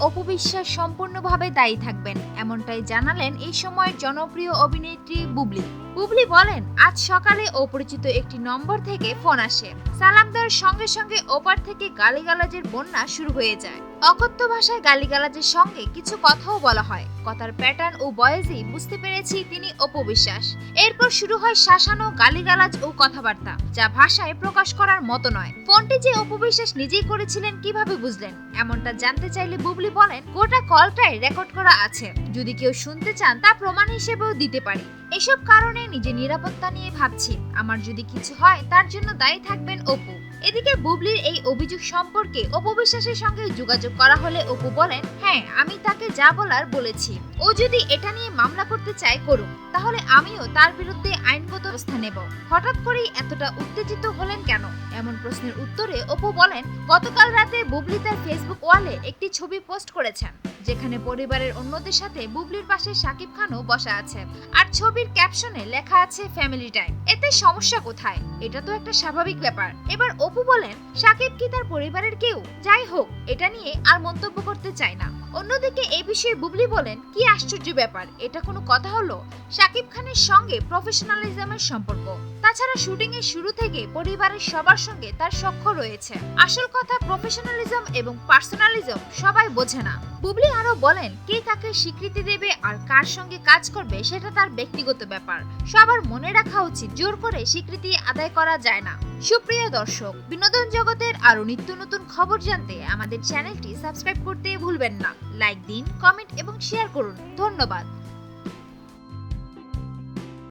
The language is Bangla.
অপু বিশ্বাস সম্পূর্ণভাবে দায়ী থাকবেন, এমনটাই জানালেন এই সময়ের জনপ্রিয় অভিনেত্রী বুবলি। বুবলি বলেন, আজ সকালে অপরিচিত একটি নম্বর থেকে ফোন আসে। সালাম দেওয়ার সঙ্গে সঙ্গে ওপার থেকে গালিগালাজের বন্যা শুরু হয়ে যায়। অকথ্য ভাষায় গালিগালাজের সঙ্গে কিছু কথাও বলা হয়। কথার প্যাটার্ন ও বয়েজই বুঝতে পেরেছি তিনি অপবিশ্বাস। এরপর শুরু হয় শাসানো, গালিগালাজ ও কথাবার্তা, যা ভাষায় প্রকাশ করার মতো নয়। ফোনটি যে অপবিশ্বাস নিজেই করেছিলেন কীভাবে বুঝলেন? এমনটা জানতে চাইলে বুবলি বলেন, গোটা কলটাই রেকর্ড করা আছে। যদি কেউ শুনতে চান, তা প্রমাণ হিসেবেও দিতে পারি। এসব কারণে নিজের নিরাপত্তা নিয়ে ভাবছি। আমার যদি কিছু হয়, তার জন্য দায়ী থাকবেন অপু। এদিকে বুবলির এই অভিযোগ সম্পর্কে অপু বিশ্বাসের সঙ্গে যোগাযোগ করা হলে অপু বলেন হ্যাঁ আমি তাকে যা বলার বলেছি। ও যদি এটা নিয়ে মামলা করতে চায়, করুক। তাহলে আমিও তার বিরুদ্ধে আইনগত ব্যবস্থা নেব। হঠাৎ করেই এতটা উত্তেজিত হলেন কেন? এমন প্রশ্নের উত্তরে অপু বলেন, গতকাল রাতে বুবলি তার ফেসবুক ওয়ালে একটি ছবি পোস্ট করেছেন। যেখানে পরিবারের অন্যদের সাথে বুবলির পাশে সাকিব খানও বসা আছে। আর ছবির ক্যাপশনে লেখা আছে ফ্যামিলি টাইম। এতে সমস্যা কোথায়? এটা তো একটা স্বাভাবিক ব্যাপার। এবার অপু বলেন সাকিব কি তার পরিবারের কেউ? যাই হোক, এটা নিয়ে আর মন্তব্য করতে চায় না। অন্যদিকে এই বিষয়ে বুবলি বলেন, কি আশ্চর্য ব্যাপার, এটা কোনো কথা হলো? সাকিব খানের সঙ্গে প্রফেশনালিজমের সম্পর্ক। তাছাড়া শুটিং এর শুরু থেকে পরিবারের সবার সঙ্গে তার সখ্য রয়েছে। আসল কথা প্রফেশনালিজম এবং পার্সোনালিজম সবাই বোঝে না। বুবলি আরও বলেন, কে কাকে স্বীকৃতি দেবে আর কার সঙ্গে কাজ করবে সেটা তার ব্যক্তিগত ব্যাপার। সবার মনে রাখা উচিত, জোর করে স্বীকৃতি আদায় করা যায় না। সুপ্রিয় দর্শক, বিনোদন জগতের আরও নিত্য নতুন খবর জানতে আমাদের চ্যানেলটি সাবস্ক্রাইব করতে ভুলবেন না। লাইক দিন কমেন্ট এবং শেয়ার করুন। ধন্যবাদ।